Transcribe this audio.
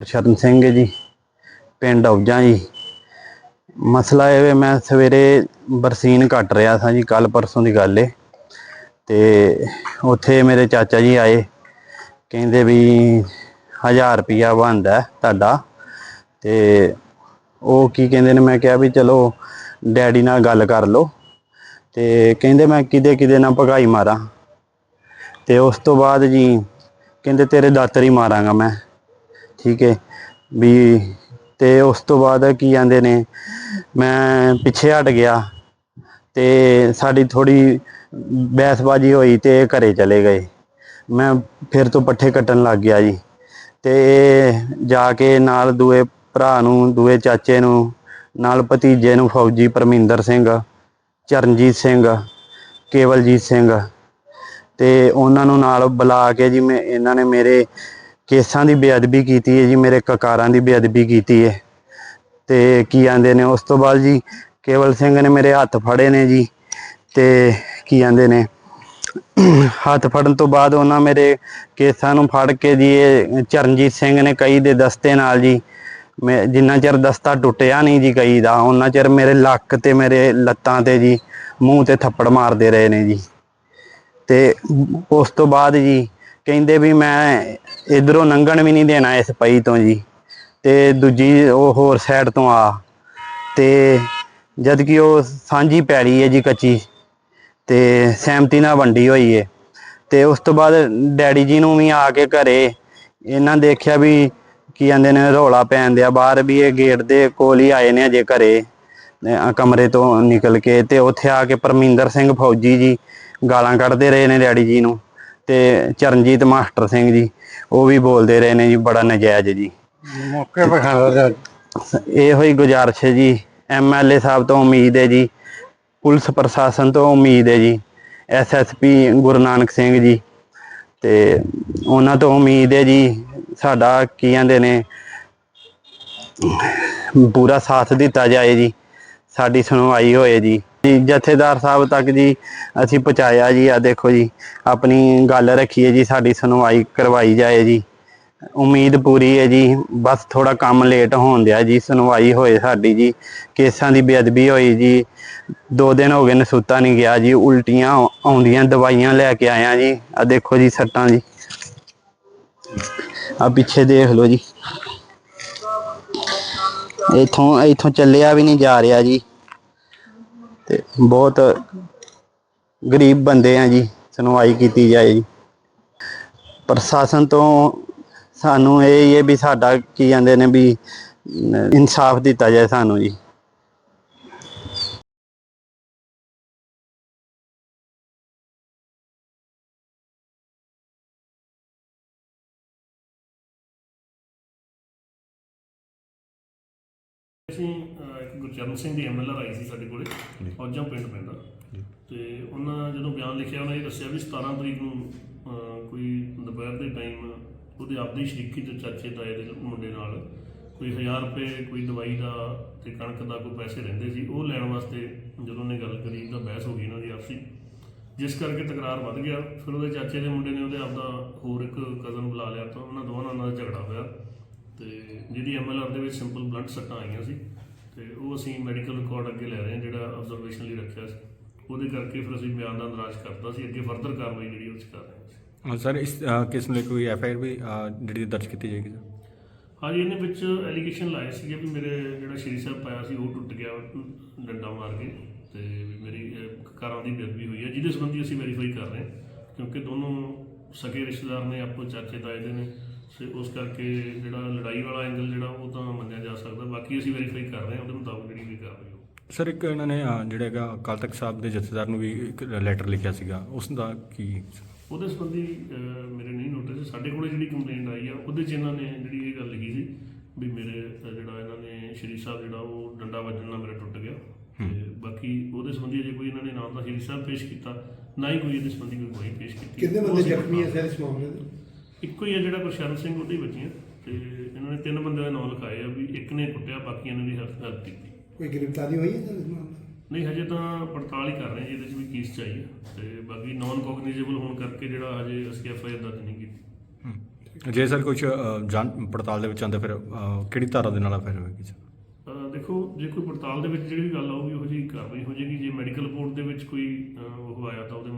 ਸ਼ਰਨ ਸਿੰਘ ਹੈ ਜੀ, ਪਿੰਡ ਔਜਾਂ ਜੀ। ਮਸਲਾ ਇਹ ਵੇ ਮੈਂ ਸਵੇਰੇ ਬਰਸੀਨ ਕੱਟ ਰਿਹਾ ਸਾਂ ਜੀ ਕੱਲ ਪਰਸੋਂ ਦੀ ਗੱਲ ਏ। ਤੇ ਉੱਥੇ ਮੇਰੇ ਚਾਚਾ ਜੀ ਆਏ, ਕਹਿੰਦੇ ਵੀ 1000 ਰੁਪਿਆ ਬਣਦਾ ਤੁਹਾਡਾ। ਤੇ ਉਹ ਕੀ ਕਹਿੰਦੇ ਨੇ, ਮੈਂ ਕਿਹਾ ਵੀ ਚਲੋ ਡੈਡੀ ਨਾਲ ਗੱਲ ਕਰ ਲਓ। ਤੇ ਕਹਿੰਦੇ ਮੈਂ ਕਿਦੇ ਕਿਦੇ ਨਾਲ ਭਗਾਈ ਮਾਰਾਂ। ਤੇ ਉਸ ਤੋਂ ਬਾਅਦ ਜੀ ਕਹਿੰਦੇ ਤੇਰੇ ਦਾਤਰ ਮਾਰਾਂਗਾ ਮੈਂ। ਠੀਕ ਹੈ। ਵੀ ਤੇ ਉਸ ਤੋਂ ਬਾਅਦ ਕੀ ਜਾਂਦੇ ਨੇ, ਮੈਂ ਪਿੱਛੇ ਹਟ ਗਿਆ ਤੇ ਸਾਡੀ ਥੋੜੀ ਬਹਿਸਬਾਜੀ ਹੋਈ ਤੇ ਘਰੇ ਚਲੇ ਗਏ। ਮੈਂ ਫਿਰ ਤੋਂ ਪੱਠੇ ਕੱਟਣ ਲੱਗ ਗਿਆ ਜੀ ਤੇ ਇਹ ਜਾ ਕੇ ਨਾਲ ਦੂਏ ਭਰਾ ਨੂੰ, ਦੂਏ ਚਾਚੇ ਨੂੰ, ਨਾਲ ਭਤੀਜੇ ਨੂੰ ਫੌਜੀ ਪਰਮਿੰਦਰ ਸਿੰਘ, ਚਰਨਜੀਤ ਸਿੰਘ, ਕੇਵਲਜੀਤ ਸਿੰਘ ਤੇ ਉਹਨਾਂ ਨੂੰ ਨਾਲ ਬੁਲਾ ਕੇ ਜੀ ਮੈਂ, ਇਹਨਾਂ ਨੇ ਮੇਰੇ ਕੇਸਾਂ ਦੀ ਬੇਅਦਬੀ ਕੀਤੀ ਹੈ ਜੀ, ਮੇਰੇ ਕਕਾਰਾਂ ਦੀ ਬੇਅਦਬੀ ਕੀਤੀ ਹੈ। ਤੇ ਕੀ ਆਂਦੇ ਨੇ ਉਸ ਤੋਂ ਬਾਅਦ ਜੀ, ਕੇਵਲ ਸਿੰਘ ਨੇ ਮੇਰੇ ਹੱਥ ਫੜੇ ਨੇ ਜੀ। ਤੇ ਕੀ ਆਂਦੇ ਨੇ, ਹੱਥ ਫੜਨ ਤੋਂ ਬਾਅਦ ਉਹਨਾਂ ਮੇਰੇ ਕੇਸਾਂ ਨੂੰ ਫੜ ਕੇ ਜੀ, ਇਹ ਚਰਨਜੀਤ ਸਿੰਘ ਨੇ ਕਈ ਦੇ ਦਸਤੇ ਨਾਲ ਜੀ, ਮੈਂ ਜਿੰਨਾ ਚਿਰ ਦਸਤਾ ਟੁੱਟਿਆ ਨਹੀਂ ਜੀ ਕਈ ਦਾ ਉਹਨਾਂ ਚਿਰ ਮੇਰੇ ਲੱਕ ਤੇ ਮੇਰੇ ਲੱਤਾਂ ਤੇ ਜੀ ਮੂੰਹ ਤੇ ਥੱਪੜ ਮਾਰਦੇ ਰਹੇ ਨੇ ਜੀ। ਤੇ ਉਸ ਤੋਂ ਬਾਅਦ ਜੀ ਕਹਿੰਦੇ ਵੀ ਮੈਂ ਇਧਰੋਂ ਲੰਘਣ ਵੀ ਨਹੀਂ ਦੇਣਾ ਇਸ ਪਈ ਤੋਂ ਜੀ। ਤੇ ਦੂਜੀ ਉਹ ਹੋਰ ਸਾਈਡ ਤੋਂ ਆ। ਤੇ ਜਦ ਕਿ ਉਹ ਸਾਂਝੀ ਪੈਲੀ ਹੈ ਜੀ ਕੱਚੀ। ਤੇ ਸਹਿਮਤੀ ਨਾਲ ਵੰਡੀ ਹੋਈ ਹੈ। ਤੇ ਉਸ ਤੋਂ ਬਾਅਦ ਡੈਡੀ ਜੀ ਨੂੰ ਵੀ ਆ ਕੇ ਘਰੇ ਇਹਨਾਂ ਦੇਖਿਆ ਵੀ ਕੀ ਕਹਿੰਦੇ ਨੇ ਰੌਲਾ ਪੈਣ ਦਿਆ। ਬਾਹਰ ਵੀ ਇਹ ਗੇਟ ਦੇ ਕੋਲ ਹੀ ਆਏ ਨੇ ਅਜੇ ਘਰੇ। ਕਮਰੇ ਤੋਂ ਨਿਕਲ ਕੇ ਤੇ ਉੱਥੇ ਆ ਕੇ ਪਰਮਿੰਦਰ ਸਿੰਘ ਫੌਜੀ ਜੀ ਗਾਲਾਂ ਕੱਢਦੇ ਰਹੇ ਨੇ ਡੈਡੀ ਜੀ ਨੂੰ। ਤੇ ਚਰਨਜੀਤ ਮਾਸਟਰ ਸਿੰਘ ਜੀ ਉਹ ਵੀ ਬੋਲਦੇ ਰਹੇ ਨੇ ਜੀ ਬੜਾ ਨਜਾਇਜ਼ ਜੀ। ਮੌਕੇ ਖਾਣਾ ਇਹੋ ਹੀ ਗੁਜ਼ਾਰਿਸ਼ ਹੈ ਜੀ ਐਮਐਲਏ ਸਾਹਿਬ ਤੋਂ ਉਮੀਦ ਹੈ ਜੀ ਪੁਲਿਸ ਪ੍ਰਸ਼ਾਸਨ ਤੋਂ ਉਮੀਦ ਹੈ ਜੀ ਐਸਐਸਪੀ ਗੁਰੂ ਨਾਨਕ ਸਿੰਘ ਜੀ ਤੇ ਉਹਨਾਂ ਤੋਂ ਉਮੀਦ ਹੈ ਜੀ ਸਾਡਾ ਕੀ ਕਹਿੰਦੇ ਨੇ ਪੂਰਾ ਸਾਥ ਦਿੱਤਾ ਜਾਏ ਜੀ ਸਾਡੀ ਸੁਣਵਾਈ ਹੋਏ ਜੀ। ਜੀ, ਜਥੇਦਾਰ ਸਾਹਿਬ ਤੱਕ ਜੀ, ਅਸੀਂ ਪਹੁੰਚਾਇਆ ਜੀ ਆ ਦੇਖੋ ਜੀ, ਆਪਣੀ ਗੱਲ ਰੱਖੀਏ ਜੀ, ਸਾਡੀ ਸੁਣਵਾਈ ਕਰਵਾਈ ਜਾਏ ਜੀ। ਉਮੀਦ ਪੂਰੀ ਹੈ ਜੀ, ਬਸ ਥੋੜਾ ਕੰਮ ਲੇਟ ਹੋਣ ਦਿਆ ਜੀ, ਸੁਣਵਾਈ ਹੋਏ ਸਾਡੀ ਜੀ, ਕੇਸਾਂ ਦੀ ਬੇਅਦਬੀ ਹੋਈ ਜੀ। ਦੋ ਦਿਨ ਹੋ ਗਏ ਨਸੂਤਾ ਨਹੀਂ ਗਿਆ ਜੀ, ਉਲਟੀਆਂ ਆਉਂਦੀਆਂ ਦਵਾਈਆਂ ਲੈ ਕੇ ਆਇਆ ਜੀ ਆ ਦੇਖੋ ਜੀ ਸੱਟਾਂ ਜੀ। ਆ ਪਿੱਛੇ ਦੇਖ ਲਓ ਜੀ। ਇਥੋਂ ਇਥੋਂ ਚੱਲਿਆ ਵੀ ਨਹੀਂ ਜਾ ਰਿਹਾ ਜੀ। ਤੇ ਬਹੁਤ ਗਰੀਬ ਬੰਦੇ ਆ ਜੀ, ਸੁਣਵਾਈ ਕੀਤੀ ਜਾਏ ਜੀ। ਪ੍ਰਸ਼ਾਸਨ ਤੋਂ ਸਾਨੂੰ ਇਹ ਹੀ ਹੈ ਵੀ ਸਾਡਾ ਕੀ ਕਹਿੰਦੇ ਨੇ ਵੀ ਇਨਸਾਫ ਦਿੱਤਾ ਜਾਏ ਸਾਨੂੰ ਜੀ। ਅਸੀਂ ਅਹ, ਇੱਕ ਗੁਰਚਰਨ ਸਿੰਘ ਦੀ ਐਮਐਲਆਰ ਆਈ ਸੀ ਸਾਡੇ ਕੋਲੇ ਔਜਾਂ ਪਿੰਡ ਪੈਂਦਾ ਤੇ ਉਹਨਾਂ ਜਦੋਂ ਬਿਆਨ ਲਿਖਿਆ ਉਹਨਾਂ ਇਹ ਦੱਸਿਆ ਵੀ 17 ਤਰੀਕ ਨੂੰ ਅਹ, ਕੋਈ ਦੁਪਹਿਰ ਦੇ ਟਾਈਮ ਉਹਦੇ ਆਪਦੇ ਹੀ ਸ਼ਰੀਕੀ ਤੇ ਚਾਚੇ ਤਾਏ ਦੇ ਮੁੰਡੇ ਨਾਲ ਕੋਈ 1000 ਰੁਪਏ ਕੋਈ ਦਵਾਈ ਦਾ ਤੇ ਕਣਕ ਦਾ ਕੋਈ ਪੈਸੇ ਰਹਿੰਦੇ ਸੀ ਉਹ ਲੈਣ ਵਾਸਤੇ ਜਦੋਂ ਉਹਨੇ ਗੱਲ ਕਰੀ ਤਾਂ ਬਹਿਸ ਹੋ ਗਈ ਇਹਨਾਂ ਦੀ ਆਪਸੀ। ਜਿਸ ਕਰਕੇ ਤਕਰਾਰ ਵੱਧ ਗਿਆ ਫਿਰ ਉਹਦੇ ਚਾਚੇ ਦੇ ਮੁੰਡੇ ਨੇ ਉਹਦੇ ਆਪਦਾ ਹੋਰ ਇੱਕ ਕਜ਼ਨ ਬੁਲਾ ਲਿਆ ਤਾਂ ਉਹਨਾਂ ਦੋਵਾਂ ਨਾਲ ਦਾ ਝਗੜਾ ਹੋਇਆ। ਤੇ ਜਿਹਦੀ ਐਮਐਲਆਰ ਦੇ ਵਿੱਚ ਸਿੰਪਲ ਬਲੱਡ ਸੱਟਾਂ ਆਈਆਂ ਸੀ ਤੇ ਉਹ ਅਸੀਂ ਮੈਡੀਕਲ ਰਿਕਾਰਡ ਅੱਗੇ ਲੈ ਰਹੇ ਹਾਂ ਜਿਹੜਾ ਆਬਜ਼ਰਵੇਸ਼ਨ ਲਈ ਰੱਖਿਆ ਸੀ। ਉਹਦੇ ਕਰਕੇ ਫਿਰ ਅਸੀਂ ਬਿਆਨ ਦਾ ਅੰਦਰਾਜ ਕਰਤਾ ਸੀ ਅੱਗੇ ਫਰਦਰ ਕਾਰਵਾਈ ਜਿਹੜੀ ਉਹ 'ਚ ਕਰ ਰਹੇ ਹਾਂ। ਸਰ ਇਸ ਕੇਸ ਨੂੰ ਲੈ ਕੇ ਕੋਈ ਐਫ ਆਈ ਆਰ ਵੀ ਜਿਹੜੀ ਦਰਜ ਕੀਤੀ ਜਾਏਗੀ ਸਰ? ਹਾਂਜੀ ਇਹਨੇ ਵਿੱਚ ਐਲੀਗੇਸ਼ਨ ਲਾਏ ਸੀਗੇ ਵੀ ਮੇਰੇ ਜਿਹੜਾ ਸ਼੍ਰੀ ਸਾਹਿਬ ਪਾਇਆ ਸੀ ਉਹ ਟੁੱਟ ਗਿਆ ਡੰਡਾ ਮਾਰ ਕੇ ਤੇ ਵੀ ਮੇਰੀ ਅਹ, ਕਾਰਾਂ ਦੀ ਬੇਅਦਬੀ ਹੋਈ ਹੈ। ਜਿਹਦੇ ਸੰਬੰਧੀ ਅਸੀਂ ਵੈਰੀਫਾਈ ਕਰ ਰਹੇ ਹਾਂ ਕਿਉਂਕਿ ਦੋਨੋਂ ਸਕੇ ਰਿਸ਼ਤੇਦਾਰ ਨੇ ਆਪੋ ਚਾਚੇ ਤਾਏ ਦੇ ਨੇ। ਤੇ ਉਸ ਕਰਕੇ ਜਿਹੜਾ ਲੜਾਈ ਵਾਲਾ ਐਂਗਲ ਜਿਹੜਾ ਉਹ ਤਾਂ ਮੰਨਿਆ ਜਾ ਸਕਦਾ। ਬਾਕੀ ਅਸੀਂ ਵੈਰੀਫਾਈ ਕਰ ਰਹੇ ਹਾਂ ਉਹਦੇ ਮੁਤਾਬਕ ਜਿਹੜੀ ਵੀ ਕਾਰਵਾਈ ਹੋਊ। ਸਰ ਇੱਕ ਇਹਨਾਂ ਨੇ ਜਿਹੜਾ ਹੈਗਾ ਅਕਾਲ ਤਖਤ ਸਾਹਿਬ ਦੇ ਜਥੇਦਾਰ ਨੂੰ ਵੀ ਇੱਕ ਲੈਟਰ ਲਿਖਿਆ ਸੀਗਾ। ਉਸ ਦਾ ਕੀ ਉਹਦੇ ਸੰਬੰਧੀ ਅਹ, ਮੇਰੇ ਨਹੀਂ ਨੋਟਿਸ ਸਾਡੇ ਕੋਲੇ ਜਿਹੜੀ ਕੰਪਲੇਂਟ ਆਈ ਆ ਉਹਦੇ 'ਚ ਇਹਨਾਂ ਨੇ ਜਿਹੜੀ ਇਹ ਗੱਲ ਲਿਖੀ ਸੀ ਵੀ ਮੇਰੇ ਅਹ, ਜਿਹੜਾ ਇਹਨਾਂ ਨੇ ਸ਼੍ਰੀ ਸਾਹਿਬ ਜਿਹੜਾ ਉਹ ਡੰਡਾ ਵੱਜਣ ਨਾਲ ਮੇਰਾ ਟੁੱਟ ਗਿਆ। ਤੇ ਬਾਕੀ ਉਹਦੇ ਸੰਬੰਧੀ ਅਜੇ ਕੋਈ ਇਹਨਾਂ ਨੇ ਨਾਮ ਦਾ ਸ਼੍ਰੀ ਸਾਹਿਬ ਪੇਸ਼ ਕੀਤਾ ਨਾ ਹੀ ਕੋਈ ਇਹਦੇ ਸੰਬੰਧੀ ਕੋਈ ਗਵਾਹੀ ਪੇਸ਼ ਕੀਤੀ। ਕਿੰਨੇ ਉਹ ਬੰਦੇ ਅਸੀਂ ਜ਼ਖਮੀ ਹੈ ਸਰ ਇਸ ਮਾਮਲੇ ਦੇ? ਇੱਕੋ ਹੀ ਹੈ ਜਿਹੜਾ ਗੁਰਸ਼ਰਨ ਸਿੰਘ ਉਹਦੀ ਬੱਚੀਆਂ ਤੇ ਇਹਨਾਂ ਨੇ ਤਿੰਨ ਬੰਦਿਆਂ ਦੇ ਨਾਮ ਲਿਖਾਏ ਆ ਵੀ ਇੱਕ ਨੇ ਕੁੱਟਿਆ ਬਾਕੀਆਂ ਨੇ ਵੀ ਹੈਲਪ ਹੈਲਪ ਕੀਤੀ। ਕੋਈ ਗ੍ਰਿਫਤਾਰੀ ਹੋਈ ਹੈ ਸਰ ਇਸ ਮਾਮਲੇ ਨਹੀਂ ਹਜੇ ਤਾਂ ਪੜਤਾਲ ਹੀ ਕਰ ਰਹੇ ਜੀ, ਇਹਦੇ 'ਚ ਵੀ ਕੇਸ ਚਾਹੀਏ ਤੇ ਬਾਕੀ ਨਾਨ ਕੋਗਨੀਜੇਬਲ ਹੋਣ ਕਰਕੇ ਜਿਹੜਾ ਹਜੇ ਅਸੀਂ ਐਫ ਆਈ ਆਰ ਦਰਜ ਨਹੀਂ ਕੀਤੀ। ਜੇ ਸਰ ਕੁਝ ਜਾਣ ਪੜਤਾਲ ਦੇ ਵਿੱਚ ਆਉਂਦਾ ਫਿਰ ਅ, ਕਿਹੜੀ ਧਾਰਾ ਦੇ ਨਾਲ ਐਫਆਈਆਰ ਹੋਏਗੀ ਸਰ? ਅਹ ਦੇਖੋ ਜੇ ਕੋਈ ਪੜਤਾਲ ਦੇ ਵਿੱਚ ਜਿਹੜੀ ਵੀ ਗੱਲ ਆਊਗੀ ਉਹੋ ਜਿਹੀ ਕਾਰਵਾਈ ਹੋ ਜਾਏਗੀ। ਜੇ ਮੈਡੀਕਲ ਰਿਪੋਰਟ ਦੇ ਵਿੱਚ ਕੋਈ ਅਹ, ਉਹ ਆਇਆ ਤਾਂ ਉਹਦੇ